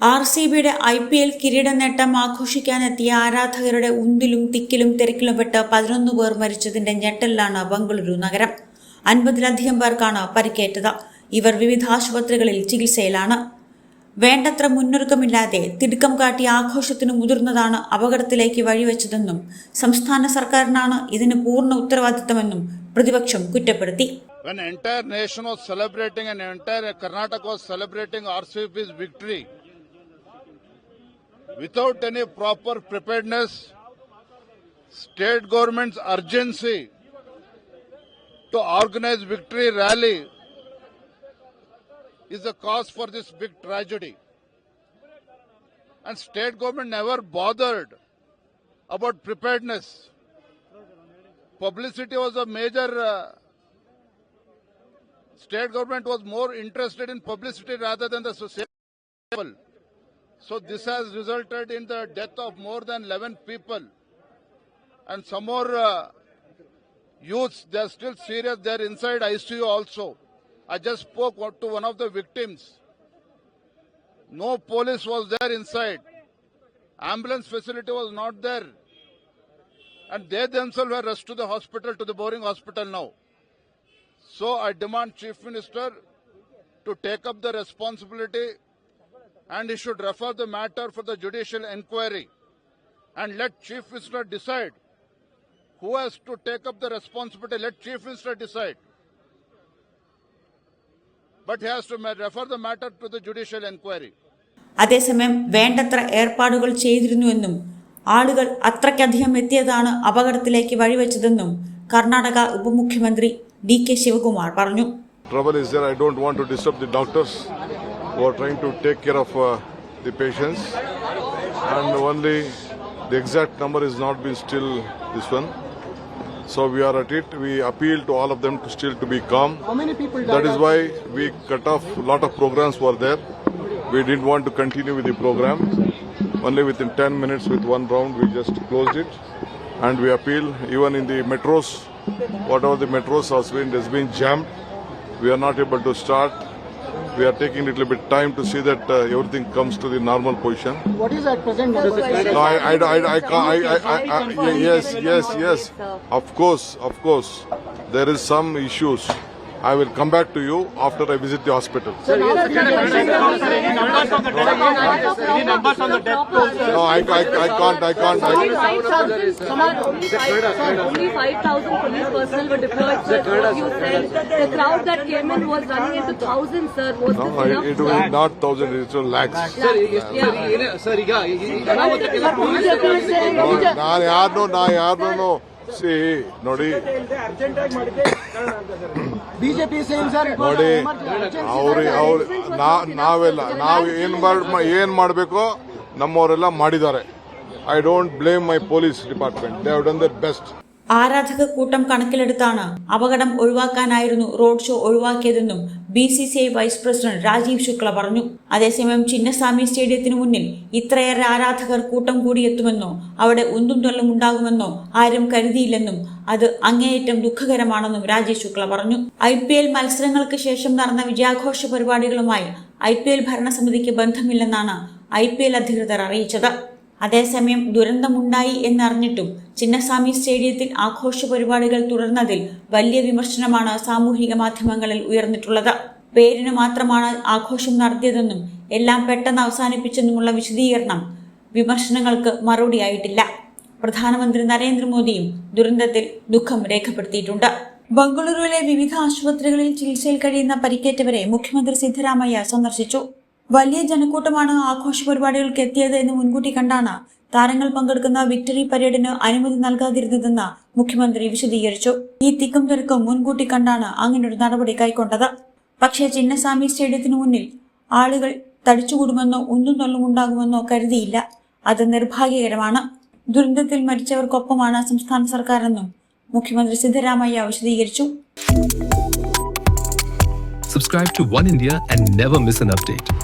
R C ബിയുടെ I P L കിരീട നേട്ടം ആഘോഷിക്കാനെത്തിയ ആരാധകരുടെ ഉന്തിലും തിക്കിലും തിരക്കിലും പെട്ട് പതിനൊന്ന് പേർ മരിച്ചതിന്റെ ഞെട്ടലിലാണ് ബംഗളൂരു നഗരം. അൻപതിലധികം പേർക്കാണ് പരിക്കേറ്റത്. ഇവർ വിവിധ ആശുപത്രികളിൽ ചികിത്സയിലാണ്. വേണ്ടത്ര മുന്നൊരുക്കമില്ലാതെ തിടുക്കം കാട്ടി ആഘോഷത്തിന് മുതിർന്നതാണ് അപകടത്തിലേക്ക് വഴിവെച്ചതെന്നും സംസ്ഥാന സർക്കാരിനാണ് ഇതിന് പൂർണ ഉത്തരവാദിത്തമെന്നും പ്രതിപക്ഷം കുറ്റപ്പെടുത്തി. When entire nation was celebrating and entire Karnataka was celebrating RCB's victory, without any proper preparedness, state government's urgency to organize victory rally is the cause for this big tragedy. And state government never bothered about preparedness. Publicity was a major uh, state government was more interested in publicity rather than the society. So this has resulted in the death of more than 11 people. And some more uh, youths, they are still serious. They are inside ICU also. I just spoke to one of the victims. No police was there inside. Ambulance facility was not there. And they themselves were rushed to the hospital, to the boring hospital now. So I demand Chief Minister to take up the responsibility and he should refer the matter for the judicial inquiry and let Chief Minister decide who has to take up the responsibility. Let Chief Minister decide. But he has to refer the matter to the judicial inquiry. അതേസമയം വേണ്ടത്ര ഏർപ്പാടുകൾ ചെയ്തിരുന്നുവെന്നും ആളുകൾ അത്രയ്ക്കധികം എത്തിയതാണ് അപകടത്തിലേക്ക് വഴിവെച്ചതെന്നും കർണാടക ഉപമുഖ്യമന്ത്രി D K Shivakumar പറഞ്ഞു trouble is there. I don't want to disturb the doctors who are trying to take care of uh, the patients. And only the exact number is not been still this one. So we are at it. We appeal to all of them to still to be calm. How many people died? That is why we cut off a lot of programs were there. We didn't want to continue with the program. Only within 10 minutes with one round we just closed it. And we appeal even in the metros, whatever the metros has been, has been jammed. We are not able to start. We are taking a little bit time to see that uh, everything comes to the normal position. What is at present number? No, I, I, I, I, I, I, I, I, yes, yes, yes. Of course, of course. There is some issues. I will come back to you after I visit the hospital. No, I, I, I can't, I can't. I, Only 5,000 police personnel were deployed, sir. What you said. The crowd that came in was running into thousands, sir. Was no, this enough? it will not thousand, it will lakhs. Sir ಈಗ ಈ ಅನಾಹುತಕ್ಕೆಲ್ಲ police No, ನಾನು ಯಾರನ್ನೂ ನಾ ಯಾರನ್ನೂ C ನೋಡಿ. BJP ನೋಡಿ ಅವ್ರಿ ಅವ್ರು ನಾವೆಲ್ಲ ನಾವು ಏನ್ ಮಾಡ್ ಏನ್ ಮಾಡಬೇಕು ನಮ್ಮವರೆಲ್ಲ ಮಾಡಿದ್ದಾರೆ. I don't blame my police department they have done the best ആരാധക കൂട്ടം കണക്കിലെടുത്താണ് അപകടം ഒഴിവാക്കാനായിരുന്നു road show ഒഴിവാക്കിയതെന്നും B C C I vice president Rajeev Shukla പറഞ്ഞു. അതേസമയം ചിന്നസ്വാമി സ്റ്റേഡിയത്തിന് മുന്നിൽ ഇത്രയേറെ ആരാധകർ കൂട്ടം കൂടിയെത്തുമെന്നോ അവിടെ ഉന്തും തൊല്ലും ഉണ്ടാകുമെന്നോ ആരും കരുതിയില്ലെന്നും അത് അങ്ങേയറ്റം ദുഃഖകരമാണെന്നും രാജീവ് ശുക്ല പറഞ്ഞു. ഐ പി എൽ മത്സരങ്ങൾക്ക് ശേഷം നടന്ന വിജയാഘോഷ പരിപാടികളുമായി ഐ പി എൽ ഭരണസമിതിക്ക് ബന്ധമില്ലെന്നാണ് ഐ പി എൽ അധികൃതർ അറിയിച്ചത്. അതേസമയം ദുരന്തമുണ്ടായി എന്നറിഞ്ഞിട്ടും ചിന്നസ്വാമി സ്റ്റേഡിയത്തിൽ ആഘോഷ പരിപാടികൾ തുടർന്നതിൽ വലിയ വിമർശനമാണ് സാമൂഹിക മാധ്യമങ്ങളിൽ ഉയർന്നിട്ടുള്ളത്. പേരിന് മാത്രമാണ് ആഘോഷം നടത്തിയതെന്നും എല്ലാം പെട്ടെന്ന് അവസാനിപ്പിച്ചെന്നുമുള്ള വിശദീകരണം വിമർശനങ്ങൾക്ക് മറുപടിയായിട്ടില്ല. പ്രധാനമന്ത്രി നരേന്ദ്രമോദിയും ദുരന്തത്തിൽ ദുഃഖം രേഖപ്പെടുത്തിയിട്ടുണ്ട്. ബംഗളൂരുവിലെ വിവിധ ആശുപത്രികളിൽ ചികിത്സയിൽ കഴിയുന്ന പരിക്കേറ്റവരെ മുഖ്യമന്ത്രി സിദ്ധരാമയ്യ സന്ദർശിച്ചു. വലിയ ജനക്കൂട്ടമാണ് ആഘോഷ പരിപാടികൾക്ക് എത്തിയത് എന്ന് മുൻകൂട്ടി കണ്ടാണ് താരങ്ങൾ പങ്കെടുക്കുന്ന വിക്ടറി പരേഡിന് അനുമതി നൽകാതിരുന്നതെന്ന് മുഖ്യമന്ത്രി വിശദീകരിച്ചു. ഈ തിക്കും തിരക്കും മുൻകൂട്ടി കണ്ടാണ് അങ്ങനൊരു നടപടി കൈക്കൊണ്ടത്. പക്ഷേ ചിന്നസ്വാമി സ്റ്റേഡിയത്തിനു മുന്നിൽ ആളുകൾ തടിച്ചുകൂടുമെന്നോ ഉന്തും തൊല്ലും ഉണ്ടാകുമെന്നോ കരുതിയില്ല. അത് നിർഭാഗ്യകരമാണ്. ദുരന്തത്തിൽ മരിച്ചവർക്കൊപ്പമാണ് സംസ്ഥാന സർക്കാരെന്നും മുഖ്യമന്ത്രി സിദ്ധരാമയ്യ വിശദീകരിച്ചു. Subscribe to One India and never miss an update.